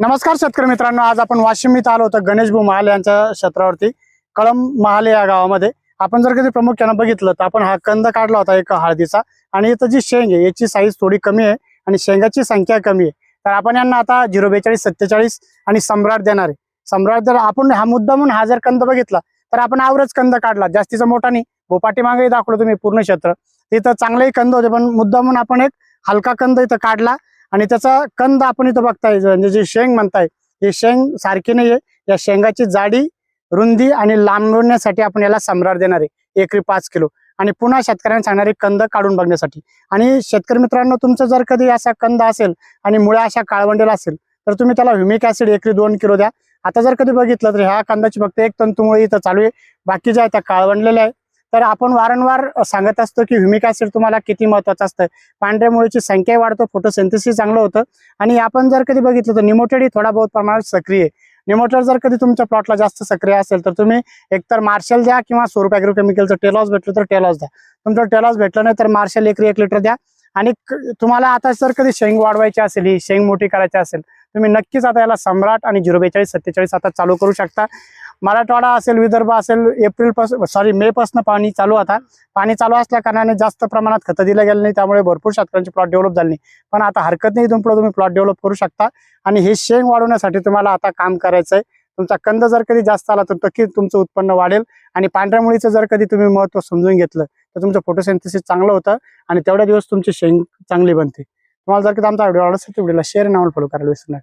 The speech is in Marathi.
नमस्कार शेतकरी मित्रांनो आज आपण वाशिम इथं आलो होतो गणेश भाऊ महाल यांच्या क्षेत्रावरती कळम महाले या गावामध्ये. आपण जर कधी प्रामुख्यानं बघितलं तर आपण हा कंद काढला होता एक हळदीचा आणि इथं जी शेंग आहे याची साईज थोडी कमी आहे आणि शेंगाची संख्या कमी आहे. तर आपण यांना आता झिरो बेचाळीस सत्तेचाळीस आणि सम्राट देणार आहे. सम्राट जर आपण हा मुद्दा म्हणून हा जर कंद बघितला तर आपण आवरच कंद काढला. जास्तीचा मोठा नाही. भोपाटी मागे दाखवलं तुम्ही पूर्ण क्षेत्र. तिथं चांगलेही कंद होते पण मुद्दा म्हणून आपण एक हलका कंद इथं काढला आणि त्याचा कंद आपण इथं बघताय म्हणजे जी शेंग म्हणताय ही शेंग सारखी नाहीये. या शेंगाची जाडी रुंदी आणि लांबवण्यासाठी आपण याला सम्राट देणार आहे. एकरी पाच किलो. आणि पुन्हा शेतकऱ्यांना सांगणारे कंद काढून बघण्यासाठी. आणि शेतकरी मित्रांनो तुमचं जर कधी असा कंद असेल आणि मुळ्या अशा काळवंडेला असेल तर तुम्ही त्याला ह्युमिक ऍसिड एकरी दोन किलो द्या. आता जर कधी बघितलं तर ह्या कांद्याची फक्त एक तंतुमुळे इथं चालू आहे. बाकी ज्या आहेत त्या काळवंडलेल्या आहे तर आपण वारंवार सांगत असतो की ह्युमिक ऍसिड तुम्हाला किती महत्वाचं असतं. पांढऱ्या मुळीची संख्या वाढतो फोटोसिंथेसिस चांगलं होतं. आणि आपण जर कधी बघितलं तर निमोटेड ही थोडा बहुत प्रमाणात सक्रिय निमोटेड जर कधी तुमच्या प्लॉटला जास्त सक्रिय असेल तर तुम्ही एकतर मार्शल द्या किंवा स्वरूप अॅग्रोकेमिकलचं टेलॉस भेटलं तर टेलॉस द्या. तुमचं टेलॉस भेटलं नाही तर मार्शल एकरी एक लिटर द्या. आणि तुम्हाला आता जर कधी शेंग वाढवायची असेल ही शेंग मोठी करायची असेल तुम्ही नक्कीच आता याला सम्राट आणि झिरो बेचाळीस सत्तेचाळीस आता चालू करू शकता. मराठवाडा असेल विदर्भ असेल एप्रिलपासून सॉरी मे पासून पाणी चालू आता. पाणी चालू असल्या कारणाने जास्त प्रमाणात खतं दिलं गेलं नाही त्यामुळे भरपूर शेतकऱ्यांचे प्लॉट डेव्हलप झाले नाही. पण आता हरकत नाही इथून पुढे तुम्ही प्लॉट डेव्हलप करू शकता. आणि हे शेंग वाढवण्यासाठी तुम्हाला आता काम करायचंय. तुमचा कंद जर कधी जास्त आला तर नक्कीच तुमचं उत्पन्न वाढेल. आणि पांढऱ्या मुळीचं जर कधी तुम्ही महत्त्व समजून घेतलं तर तुमचं फोटोसिंथेसिस चांगलं होतं. आणि तेवढ्या दिवस तुमची शेंग चांगली बनते. तुम्हाला जर कधी आमचा व्हिडिओ आवडत असेल तर व्हिडिओला शेअर नावल फॉलो करायला विसरू नका.